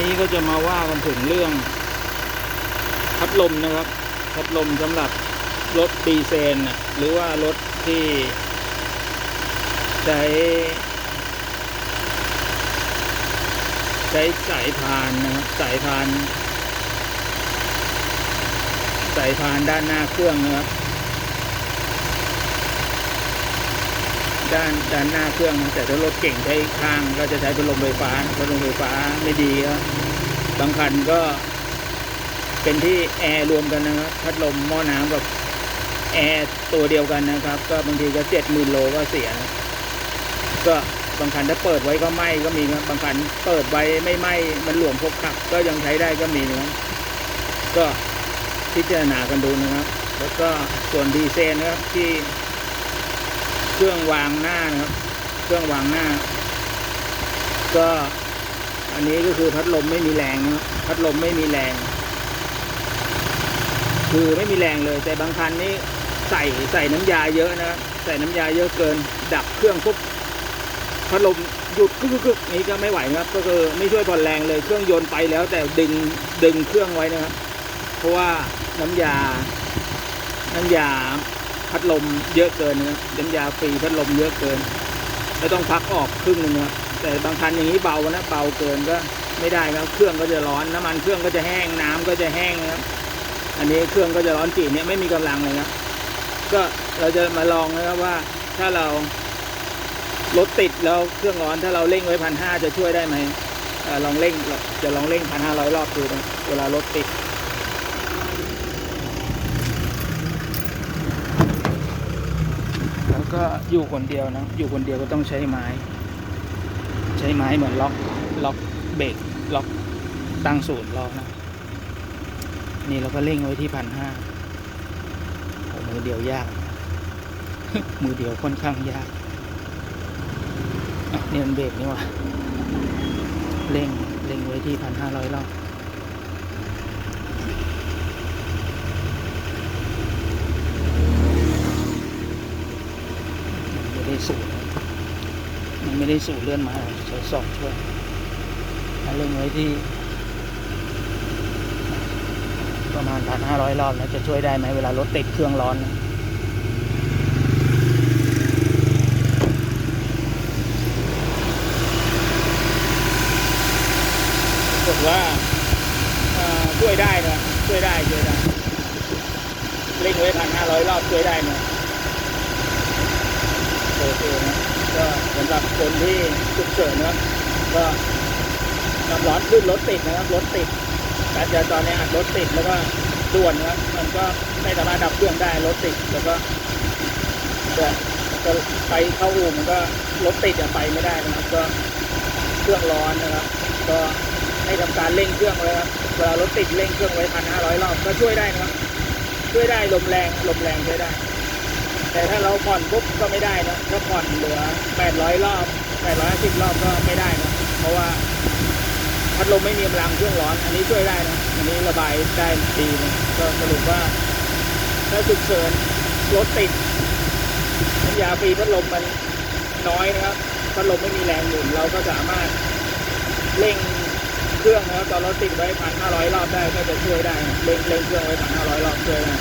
นี้ก็จะมาว่ากันถึงเรื่อง พัดลมนะครับ พัดลมสำหรับรถดีเซลน่ะหรือว่ารถที่ใช้ใช้สายพานนะครับสายพาน สายพานด้านหน้าเครื่องนะครับ ด้านด้านหน้าเครื่องนะแต่ถ้ารถเก่งใช้ข้างก็จะใช้พัดลมไฟฟ้าพัดลมไฟฟ้าไม่ดีครับบางคันก็ เป็นที่แอร์รวมกันนะครับพัดลมหม้อน้ำกับแอร์ตัวเดียวกันนะครับ ก็บางทีก็เจ็ดหมื่นโลก็เสีย ก็บางคันถ้าเปิดไว้ก็ไหม้ก็มีครับบางคันเปิดไว้ไม่ไหม้มันหลวมพกขับ ก็ยังใช้ได้ก็มีนะก็พิจารณากันดูนะครับ แล้วก็ส่วนดีเซลนะครับที่ เครื่องวางหน้านะครับ เครื่องวางหน้า ก็อันนี้ก็คือพัดลมไม่มีแรงนะครับพัดลมไม่มีแรง คือไม่มีแรงเลย แต่บางคันนี่ใส่ใส่น้ำยาเยอะนะใส่น้ำยาเยอะเกิน ดับเครื่องปุ๊บพัดลมหยุดกึกกึกกึกนี้ก็ไม่ไหวนะครับ ก็คือไม่ช่วยผ่อนแรงเลยเครื่องยนต์ไปแล้ว แต่ดึงดึงเครื่องไว้นะครับ เพราะว่าน้ำยา น้ำยา พัดลมเยอะเกินนะครับน้ำยาฟรีพัดลมเยอะเกินแล้วต้องพักออกครึ่งหนึงนะครับแต่บางคันอย่างนี้เบานะเบาเกินก็ไม่ได้ครับเครื่องก็จะร้อนน้ำมันเครื่องก็จะแห้งน้ำก็จะแห้งนะครับอันนี้เครื่องก็จะร้อนจีเนี่ยไม่มีกำลังเลยครับก็เราจะมาลองนะครับว่าถ้าเรารถติดแล้วเครื่องร้อนถ้าเราเร่งไว้พันห้าจะช่วยได้ไหมอลองเร่งจะลองเร่งพันห้าร้อยรอบดูนะเวลารถติด แล้ว ก็อยู่คนเดียวนะ อยู่คนเดียวก็ต้องใช้ไม้ ใช้ไม้เหมือนล็อกล็อกเบรกล็อกตั้งศูนย์ล็อกนะ นี่เราก็เร่งไว้ที่พันห้ามือเดียวยาก มือเดียวค่อนข้างยากอะนี่มันเบรกนี่ว่าเร่งเร่งไว้ที่พันห้าร้อยรอบ ไม่ได้สูดมันไม่ได้สูดเลื่อนมาใช้สองช่วยเร่งไว้ที่ ประมาณพันห้าร้อยรอบนะจะช่วยได้ไหมเวลารถติดเครื่องร้อนนะบอกว่าช่วยได้นะช่วยได้ช่วยได้เร่งไว้พันห้าร้อยรอบช่วยได้นะโอเคนะก็สำหรับคนที่ฉุกเฉินนะครับก็น้ำร้อนขึ้นรถติดนะครับรถติดการจราจรในอัดรถติดแล้วก็ด่วนนะครับมันก็ไม่สามารถดับเครื่องได้รถติดแล้วก็ก็ก็ไปเข้าอู่มันก็รถติดอะไปไม่ได้นะครับ ก็เครื่องร้อนนะครับ ก็ให้ทำการเร่งเครื่องไว้ครับเวลารถติดเร่งเครื่องไว้พันห้าร้อยรอบก็ช่วยได้นะครับช่วยได้ลมแรงลมแรงช่วยได้ แต่ถ้าเราผ่อนปุ๊บก็ไม่ได้นะถ้าผ่อนเหลือแปดร้อบแปดร้อบก็ไม่ได้นะเพราะว่าพัดลมไม่มีกำลังเครื่องร้อน อันนี้ช่วยได้นะ อันนี้ระบายได้ดีนะก็สรุปว่า ถ้าฉุกเฉินรถติดน้ำยาฟรีพัดลมมันน้อยนะครับพัดลมไม่มีแรงหมุนเราก็สามารถเร่งเครื่องนะครับตอนรถติดไว้พันห้าร้อยรอบได้ก็จะช่วยได้เร่งเร่งเครื่องไว้พันห้าร้อยรอบช่วยได้